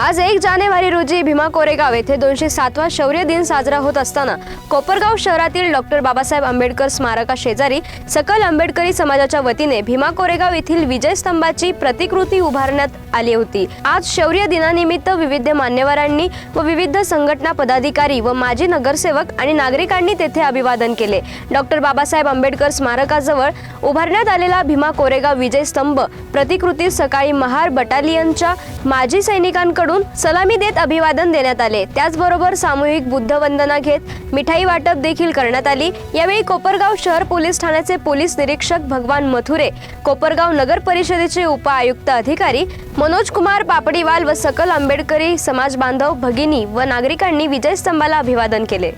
आज एक जानेवारी रोजी भीमा कोरेगाव येथे दोनशे सातवा शौर्य दिन साजरा होत असताना कोपरगाव शहरातील डॉक्टर बाबासाहेब आंबेडकर स्मारका शेजारी सकल आंबेडकरी समाजाच्या वतीने भीमा कोरेगाव येथील विजय स्तंभाची प्रतिकृती उभारण्यात आली होती. आज शौर्य दिनानिमित्त विविध मान्यवरांनी व विविध संघटना पदाधिकारी व माजी नगरसेवक आणि नागरिकांनी तेथे अभिवादन केले. डॉक्टर बाबासाहेब आंबेडकर स्मारकाजवळ उभारण्यात आलेला भीमा कोरेगाव विजय स्तंभ प्रतिकृती सकाळी महार बटालियनच्या माजी सैनिकांकडून सलामी देत अभिवादन देण्यात आले. त्याचबरोबर सामूहिक बुद्ध वंदना घेत मिठाई वाटप देखील करण्यात आली. यावेळी कोपरगाव शहर पोलीस ठाण्याचे पोलीस निरीक्षक भगवान मथुरे कोपरगाव नगर परिषदेचे उपआयुक्त अधिकारी मनोज कुमार पापडीवाल व सकल आंबेडकरी समाज बांधव भगिनी व नागरिकांनी विजय स्तंभाला अभिवादन केले.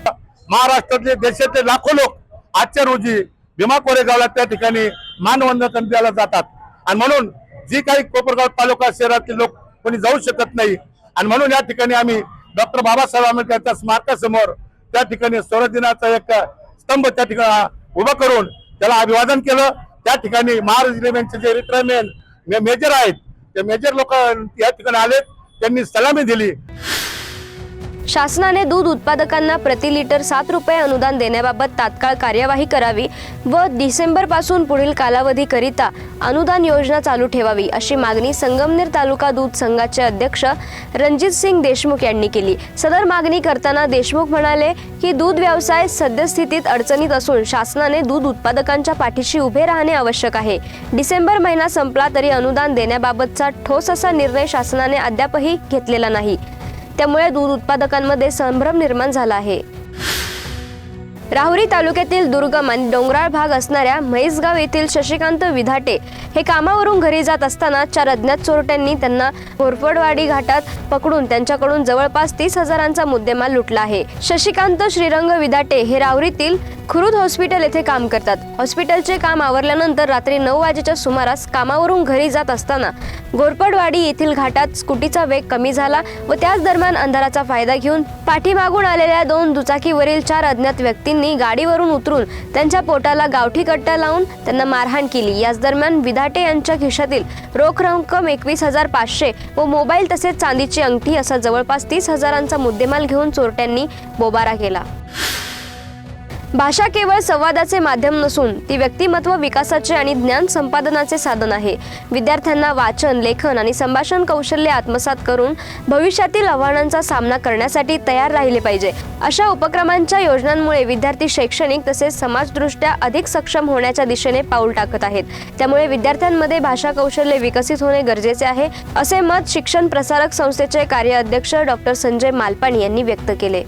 महाराष्ट्रातले देशातले लाखो लोक आजच्या रोजी भीमा कोरेगावला त्या ठिकाणी मानवंदन द्यायला जातात. आणि म्हणून जी काही कोपरगाव तालुका शहरातील लोक कोणी जाऊ शकत नाही आणि म्हणून या ठिकाणी आम्ही डॉक्टर बाबासाहेब आंबेडकरच्या स्मारकासमोर त्या ठिकाणी स्वर्ण दिनाचा एक स्तंभ त्या ठिकाणी उभा करून त्याला अभिवादन केलं. त्या ठिकाणी महाराज रेल्वेचे जे रिटायरमेंट मेजर आहेत ते मेजर लोक या ठिकाणी आले त्यांनी सलामी दिली. शासनाने दूध उत्पादकांना प्रति लिटर सात रुपये अनुदान देण्याबाबत तात्काळ कार्यवाही करावी व डिसेंबरपासून पुढील कालावधीकरिता अनुदान योजना चालू ठेवावी अशी मागणी संगमनेर तालुका दूध संघाचे अध्यक्ष रणजित सिंग देशमुख यांनी केली. सदर मागणी करताना देशमुख म्हणाले की दूध व्यवसाय सद्यस्थितीत अडचणीत असून शासनाने दूध उत्पादकांच्या पाठीशी उभे राहणे आवश्यक आहे. डिसेंबर महिना संपला तरी अनुदान देण्याबाबतचा ठोस असा निर्णय शासनाने अद्यापही घेतलेला नाही. त्यामुळे दूध उत्पादकांमध्ये संभ्रम निर्माण झाला आहे. राहुरी तालुक्यातील दुर्गम आणि डोंगराळ भाग असणाऱ्या म्हैसगाव येथील शशिकांत विधाटे हे कामावरून घरी जात असताना चार अज्ञात चोरट्यांनी त्यांना घोरपडवाडी घाटात पकडून त्यांच्याकडून जवळपास तीस हजारांचा मुद्देमाल लुटला आहे. शशिकांत श्रीरंग विधाटे हे रावरीतील खुरुद हॉस्पिटल येथे काम करतात. हॉस्पिटलचे काम आवरल्यानंतर रात्री नऊ वाजेच्या सुमारास कामावरून घरी जात असताना घोरपडवाडी येथील घाटात स्कूटीचा वेग कमी झाला व त्याच दरम्यान अंधाराचा फायदा घेऊन पाठीमागून आलेल्या दोन दुचाकीवरील चार अज्ञात व्यक्तींनी गाडीवरून उतरून त्यांच्या पोटाला गावठी कट्टा लावून त्यांना मारहाण केली. याच दरम्यान विदा विधाटे यांच्या खिशातील रोख रक्कम एकवीस हजार पाचशे व मोबाईल तसेच चांदीची अंगठी असा जवळपास तीस हजारांचा मुद्देमाल घेऊन चोरट्यांनी बोबारा केला. भाषा केवळ संवादाचे माध्यम नसून ती व्यक्तिमत्व विकासाचे आणि ज्ञान संपादनाचे साधन आहे. विद्यार्थ्यांना वाचन लेखन आणि संभाषण कौशल्य आत्मसात करून भविष्यातील आव्हानांचा सामना करण्यासाठी तयार राहिले पाहिजे. अशा उपक्रमांच्या योजनांमुळे विद्यार्थी शैक्षणिक तसेच समाजदृष्ट्या अधिक सक्षम होण्याच्या दिशेने पाऊल टाकत आहेत. त्यामुळे विद्यार्थ्यांमध्ये भाषा कौशल्य विकसित होणे गरजेचे आहे असे मत शिक्षण प्रसारक संस्थेचे कार्य अध्यक्ष डॉक्टर संजय मालपाणी यांनी व्यक्त केले.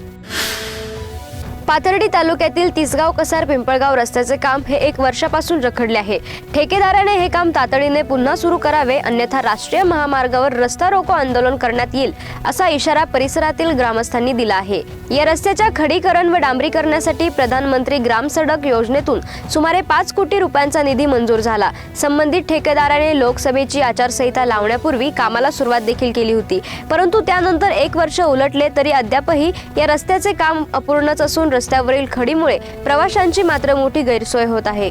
पाथर्डी तालुक्यातील तिसगाव कसार पिंपळगाव रस्त्याचे काम हे एक वर्षापासून रखडले आहे. ठेकेदाराने हे काम तातडीने पुन्हा सुरू करावे अन्यथा राष्ट्रीय महामार्गावर रस्ता रोको आंदोलन करण्यात येईल असा इशारा परिसरातील ग्रामस्थांनी दिला आहे. या रस्त्याच्या खडीकरण व डांबरीकरणासाठी प्रधानमंत्री ग्राम सडक योजनेतून सुमारे पाच कोटी रुपयांचा निधी मंजूर झाला. संबंधित ठेकेदाराने लोकसभेची आचारसंहिता लावण्यापूर्वी कामाला सुरुवात देखील केली होती. परंतु त्यानंतर एक वर्ष उलटले तरी अद्यापही या रस्त्याचे काम अपूर्णच असून रस्त्यावरील खडीमुळे प्रवाशांची मात्र मोठी गैरसोय होत आहे.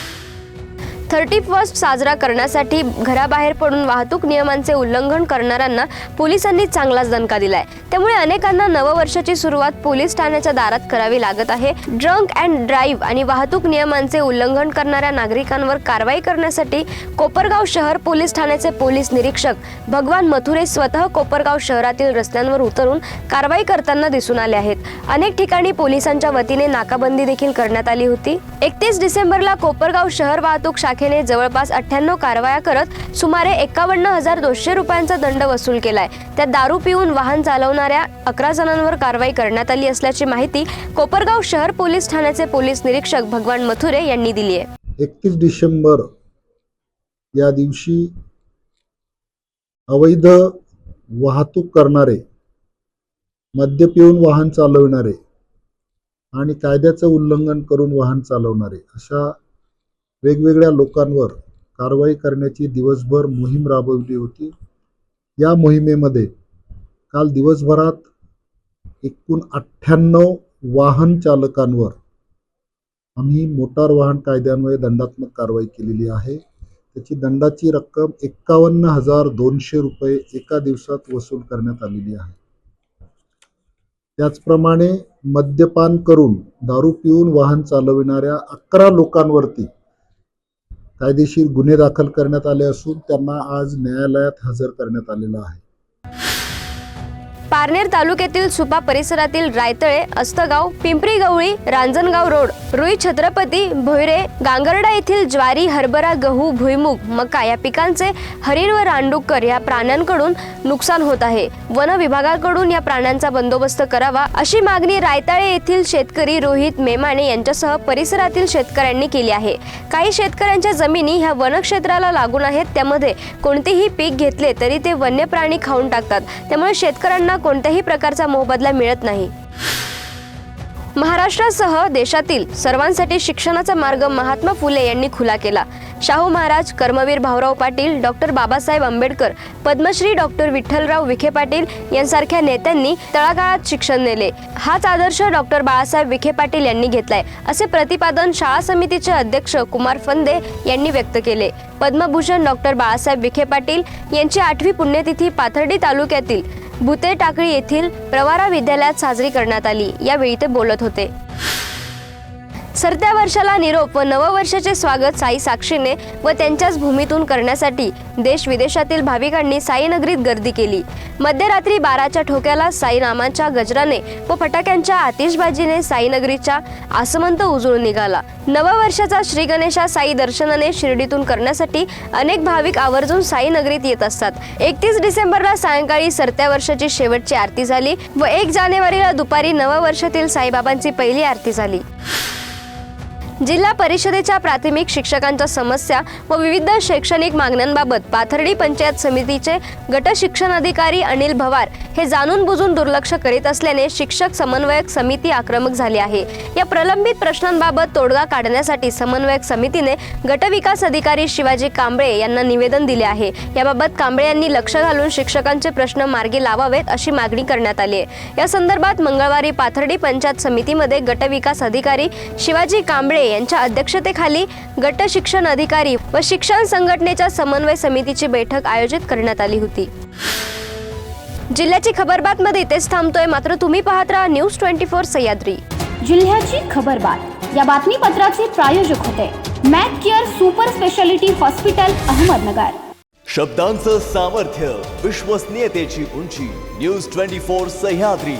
थर्टी फर्स्ट साजरा करण्यासाठी घराबाहेर पडून वाहतूक नियमांचे उल्लंघन करणाऱ्यांना पोलिसांनी चांगलाच दणका दिलाय. त्यामुळे अनेकांना नववर्षाची सुरुवात पोलीस ठाण्याच्या दारात करावी लागत आहे. ड्रंक अँड ड्राईव्ह आणि वाहतूक नियमांचे उल्लंघन करणाऱ्या नागरिकांवर कारवाई करण्यासाठी कोपरगाव शहर पोलीस ठाण्याचे पोलीस निरीक्षक भगवान मथुरे स्वतः कोपरगाव शहरातील रस्त्यांवर उतरून कारवाई करताना दिसून आले आहेत. अनेक ठिकाणी पोलिसांच्या वतीने नाकाबंदी देखील करण्यात आली होती. एकतीस डिसेंबरला कोपरगाव शहर वाहतूक शाखेने जवळपास अठ्ठ्याण्णव कारवाया करत सुमारे एकावन्न हजार दोनशे रुपयांचा दंड वसूल केलाय. त्यात दारू पिऊन वाहन चालवणाऱ्या अकरा जणांवर कारवाई करण्यात आली असल्याची माहिती कोपरगाव शहर पोलीस ठाण्याचे पोलीस निरीक्षक भगवान मथुरे यांनी दिली आहे. एकतीस डिसेंबर या दिवशी अवैध वाहतूक करणारे मद्य पिऊन वाहन चालवणारे आणि कायद्याचं उल्लंघन करून वाहन चालवणारे अशा वेगवेगळ्या लोकांवर कारवाई करण्याची दिवसभर मोहीम राबवली होती. या मोहिमेमध्ये काल दिवसभरात एकूण अठ्ठ्याण्णव वाहन चालकांवर आम्ही मोटार वाहन कायद्यान्वये दंडात्मक कारवाई केलेली आहे. त्याची दंडाची रक्कम एक्कावन्न हजार दोनशे रुपये एका दिवसात वसूल करण्यात आलेली आहे. त्याचप्रमाणे मद्यपान करून दारू पिऊन वाहन चालविणाऱ्या अकरा लोकांवरती कायदेशीर गुन्हे दाखल करण्यात आले असून त्यांना आज न्यायालयात हजर करण्यात आलेलं आहे. पारनेर तालुक्यातील सुपा परिसरातील रायतळे अस्तगाव पिंपरी गवळी रांजणगाव रोड रुई छत्रपती भोयरे गांगर्डा येथील ज्वारी हरभरा गहू भुईमुग मका या पिकांचे हरिण व रानडुक्कर या प्राण्यांकडून नुकसान होत आहे. वन विभागाकडून या प्राण्यांचा बंदोबस्त करावा अशी मागणी रायताळे येथील शेतकरी रोहित मेमाने यांच्यासह परिसरातील शेतकऱ्यांनी केली आहे. काही शेतकऱ्यांच्या जमिनी ह्या वनक्षेत्राला लागून आहेत. त्यामध्ये कोणतेही पीक घेतले तरी ते वन्य प्राणी खाऊन टाकतात. त्यामुळे शेतकऱ्यांना कोणत्याही प्रकारचा मोबदला मिळत नाही. महाराष्ट्रासह देशातील सर्वांसाठी शिक्षणाचा मार्ग महात्मा फुले यांनी खुला केला. शाहू महाराज कर्मवीर भाऊराव पाटील डॉक्टर बाबासाहेब आंबेडकर पद्मश्री डॉक्टर विठ्ठलराव विखे पाटील यांसारख्या नेत्यांनी तळागाळात शिक्षण नेले. हाच आदर्श डॉक्टर बाळासाहेब विखे पाटील यांनी घेतलाय असे प्रतिपादन शाळा समितीचे अध्यक्ष कुमार फंदे यांनी व्यक्त केले. पद्मभूषण डॉक्टर बाळासाहेब विखे पाटील यांची आठवी पुण्यतिथी पाथर्डी तालुक्यातील भुते टाकळी येथील प्रवारा विद्यालयात साजरी करण्यात आली. यावेळी ते बोलत होते. सरत्या वर्षाला निरोप व नववर्षाचे स्वागत साई साक्षीने व त्यांच्याच भूमीतून करण्यासाठी देश विदेशातील भाविकांनी साईनगरीत गर्दी केली. मध्यरात्री बाराच्या ठोक्याला साई नामाच्या गजराने व फटाक्यांच्या आतिषबाजीने साईनगरीच्या आसमंत उजळून निघाला. नववर्षाचा श्री गणेशा साई दर्शनाने शिर्डीतून करण्यासाठी अनेक भाविक आवर्जून साईनगरीत येत असतात. एकतीस डिसेंबरला सायंकाळी सरत्या वर्षाची शेवटची आरती झाली व एक जानेवारीला दुपारी नववर्षातील साईबाबांची पहिली आरती झाली. जिल्हा परिषदेच्या प्राथमिक शिक्षकांच्या समस्या व विविध शैक्षणिक मागण्यांबाबत पाथर्डी पंचायत समितीचे गट शिक्षण अधिकारी अनिल भवार हे जाणून बुजून दुर्लक्ष करीत असल्याने शिक्षक समन्वयक समिती आक्रमक झाली आहे. या प्रलंबित प्रश्नांबाबत तोडगा काढण्यासाठी समन्वयक समितीने गटविकास अधिकारी शिवाजी कांबळे यांना निवेदन दिले आहे. याबाबत कांबळे यांनी लक्ष घालून शिक्षकांचे प्रश्न मार्गी लावावेत अशी मागणी करण्यात आली आहे. या संदर्भात मंगळवारी पाथर्डी पंचायत समितीमध्ये गटविकास अधिकारी शिवाजी कांबळे यांच्या अध्यक्षतेखाली गट शिक्षण अधिकारी व शिक्षण संघटनेच्या समन्वय समितीची बैठक आयोजित करण्यात आली होती. जिल्ह्याची खबरबातमध्ये इथेच थांबतोय. मात्र तुम्ही पाहत राहा न्यूज ट्वेंटी फोर सह्याद्री. जिल्ह्याची खबरबात. या बातमीपत्राचे प्रायोजक होते. Mac care super speciality hospital Ahmednagar. शब्दांचं सामर्थ्य विश्वसनीयतेची उंची न्यूज ट्वेंटी फोर सह्याद्री.